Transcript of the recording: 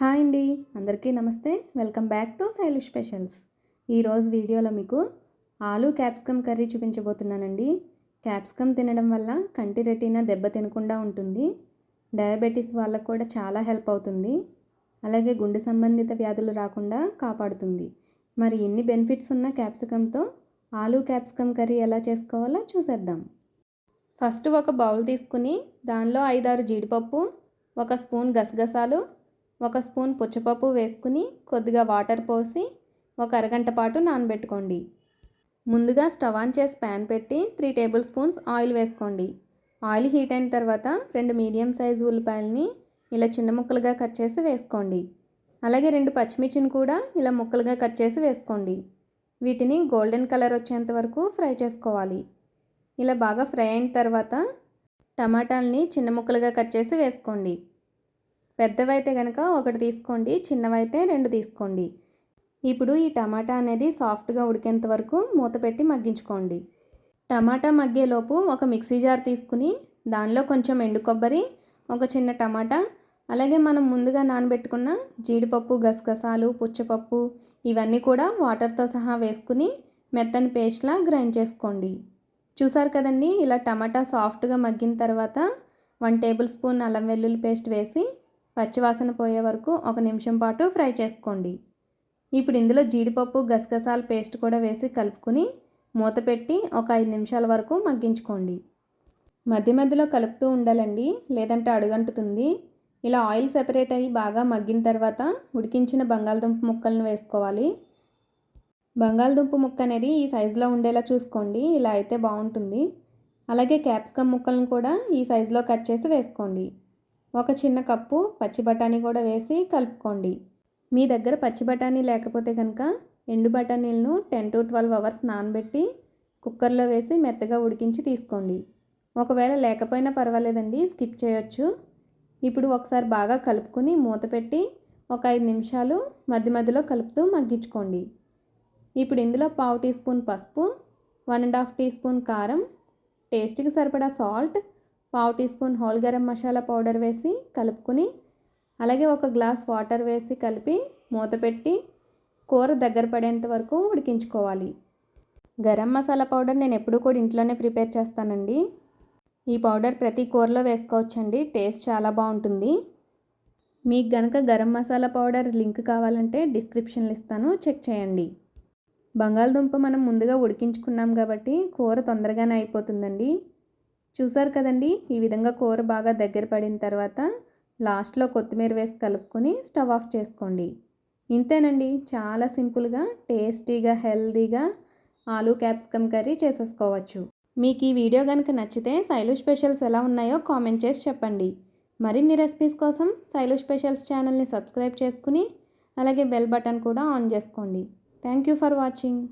Hi అండి. అందరికీ నమస్తే. Welcome back to Sailu specials. ఈరోజు వీడియోలో మీకు ఆలు క్యాప్సికమ్ కర్రీ చూపించబోతున్నానండి. క్యాప్సికమ్ తినడం వల్ల కంటి రెటీనా దెబ్బ తినకుండా ఉంటుంది. డయాబెటీస్ వాళ్ళకు కూడా చాలా హెల్ప్ అవుతుంది. అలాగే గుండె సంబంధిత వ్యాధులు రాకుండా కాపాడుతుంది. మరి ఎన్ని బెనిఫిట్స్ ఉన్న క్యాప్సికమ్తో ఆలు క్యాప్సికమ్ కర్రీ ఎలా చేసుకోవాలో చూసేద్దాం. ఫస్ట్ ఒక బౌల్ తీసుకుని దానిలో ఐదారు జీడిపప్పు ఒక స్పూన్ గసగసాలు ఒక స్పూన్ పుచ్చపప్పు వేసుకుని కొద్దిగా వాటర్ పోసి ఒక అరగంట పాటు నానబెట్టుకోండి. ముందుగా స్టవ్ ఆన్ చేసి ప్యాన్ పెట్టి త్రీ టేబుల్ స్పూన్స్ ఆయిల్ వేసుకోండి. ఆయిల్ హీట్ అయిన తర్వాత రెండు మీడియం సైజు ఉల్లిపాయలని ఇలా చిన్న ముక్కలుగా కట్ చేసి వేసుకోండి. అలాగే రెండు పచ్చిమిర్చిని కూడా ఇలా ముక్కలుగా కట్ చేసి వేసుకోండి. వీటిని గోల్డెన్ కలర్ వచ్చేంత వరకు ఫ్రై చేసుకోవాలి. ఇలా బాగా ఫ్రై అయిన తర్వాత టమాటాలని చిన్న ముక్కలుగా కట్ చేసి వేసుకోండి. పెద్దవైతే కనుక ఒకటి తీసుకోండి చిన్నవైతే రెండు తీసుకోండి. ఇప్పుడు ఈ టమాటా అనేది సాఫ్ట్గా ఉడికేంత వరకు మూత పెట్టి మగ్గించుకోండి. టమాటా మగ్గేలోపు ఒక మిక్సీ జార్ తీసుకుని దానిలో కొంచెం ఎండు కొబ్బరి ఒక చిన్న టమాటా అలాగే మనం ముందుగా నానబెట్టుకున్న జీడిపప్పు గసగసాలు పుచ్చపప్పు ఇవన్నీ కూడా వాటర్తో సహా వేసుకుని మెత్తని పేస్ట్లా గ్రైండ్ చేసుకోండి. చూసారు కదండి ఇలా టమాటా సాఫ్ట్గా మగ్గిన తర్వాత వన్ టేబుల్ స్పూన్ అల్లం వెల్లుల్లి పేస్ట్ వేసి పచ్చివాసన పోయే వరకు ఒక నిమిషం పాటు ఫ్రై చేసుకోండి. ఇప్పుడు ఇందులో జీడిపప్పు గసగసాల పేస్ట్ కూడా వేసి కలుపుకుని మూత పెట్టి ఒక ఐదు నిమిషాల వరకు మగ్గించుకోండి. మధ్య మధ్యలో కలుపుతూ ఉండాలండి లేదంటే అడుగంటుతుంది. ఇలా ఆయిల్ సెపరేట్ అయ్యి బాగా మగ్గిన తర్వాత ఉడికించిన బంగాళదుంప ముక్కలను వేసుకోవాలి. బంగాళదుంప ముక్క అనేది ఈ సైజులో ఉండేలా చూసుకోండి ఇలా అయితే బాగుంటుంది. అలాగే క్యాప్సికమ్ ముక్కలను కూడా ఈ సైజులో కట్ చేసి వేసుకోండి. ఒక చిన్న కప్పు పచ్చి బఠానీ కూడా వేసి కలుపుకోండి. మీ దగ్గర పచ్చి బఠానీ లేకపోతే కనుక ఎండు బఠానీలను టెన్ టు ట్వెల్వ్ అవర్స్ నానబెట్టి కుక్కర్లో వేసి మెత్తగా ఉడికించి తీసుకోండి. ఒకవేళ లేకపోయినా పర్వాలేదండి స్కిప్ చేయొచ్చు. ఇప్పుడు ఒకసారి బాగా కలుపుకొని మూత పెట్టి ఒక ఐదు నిమిషాలు మధ్య మధ్యలో కలుపుతూ మగ్గించుకోండి. ఇప్పుడు ఇందులో పావు టీ స్పూన్ పసుపు one and half teaspoon కారం టేస్ట్కి సరిపడా సాల్ట్ పావు teaspoon whole garam masala powder వేసి కలుపుకుని అలాగే ఒక గ్లాస్ వాటర్ వేసి కలిపి మూత పెట్టి కూర దగ్గర పడేంత వరకు ఉడికించుకోవాలి. గరం మసాలా పౌడర్ నేను ఎప్పుడు కూడా ఇంట్లోనే ప్రిపేర్ చేస్తానండి. ఈ పౌడర్ ప్రతి కూరలో వేసుకోవచ్చండి టేస్ట్ చాలా బాగుంటుంది. మీకు గనక గరం మసాలా పౌడర్ లింక్ కావాలంటే డిస్క్రిప్షన్లు ఇస్తాను చెక్ చేయండి. బంగాళదుంప మనం ముందుగా ఉడికించుకున్నాం కాబట్టి కూర తొందరగానే అయిపోతుందండి. చూసారు కదండి? ఈ విధంగా కూర బాగా దగ్గర పడిన తర్వాత లాస్ట్లో కొత్తిమీర వేసి కలుపుకొని స్టవ్ ఆఫ్ చేసుకోండి. ఇంతేనండి. చాలా సింపుల్గా టేస్టీగా హెల్దీగా ఆలూ క్యాప్సికమ్ కర్రీ చేసేసుకోవచ్చు. మీకు ఈ వీడియో కనుక నచ్చితే శైలు స్పెషల్స్ ఎలా ఉన్నాయో కామెంట్ చేసి చెప్పండి. మరిన్ని రెసిపీస్ కోసం శైలు స్పెషల్స్ ఛానల్ని సబ్స్క్రైబ్ చేసుకుని అలాగే బెల్ బటన్ కూడా ఆన్ చేసుకోండి. Thank you for watching.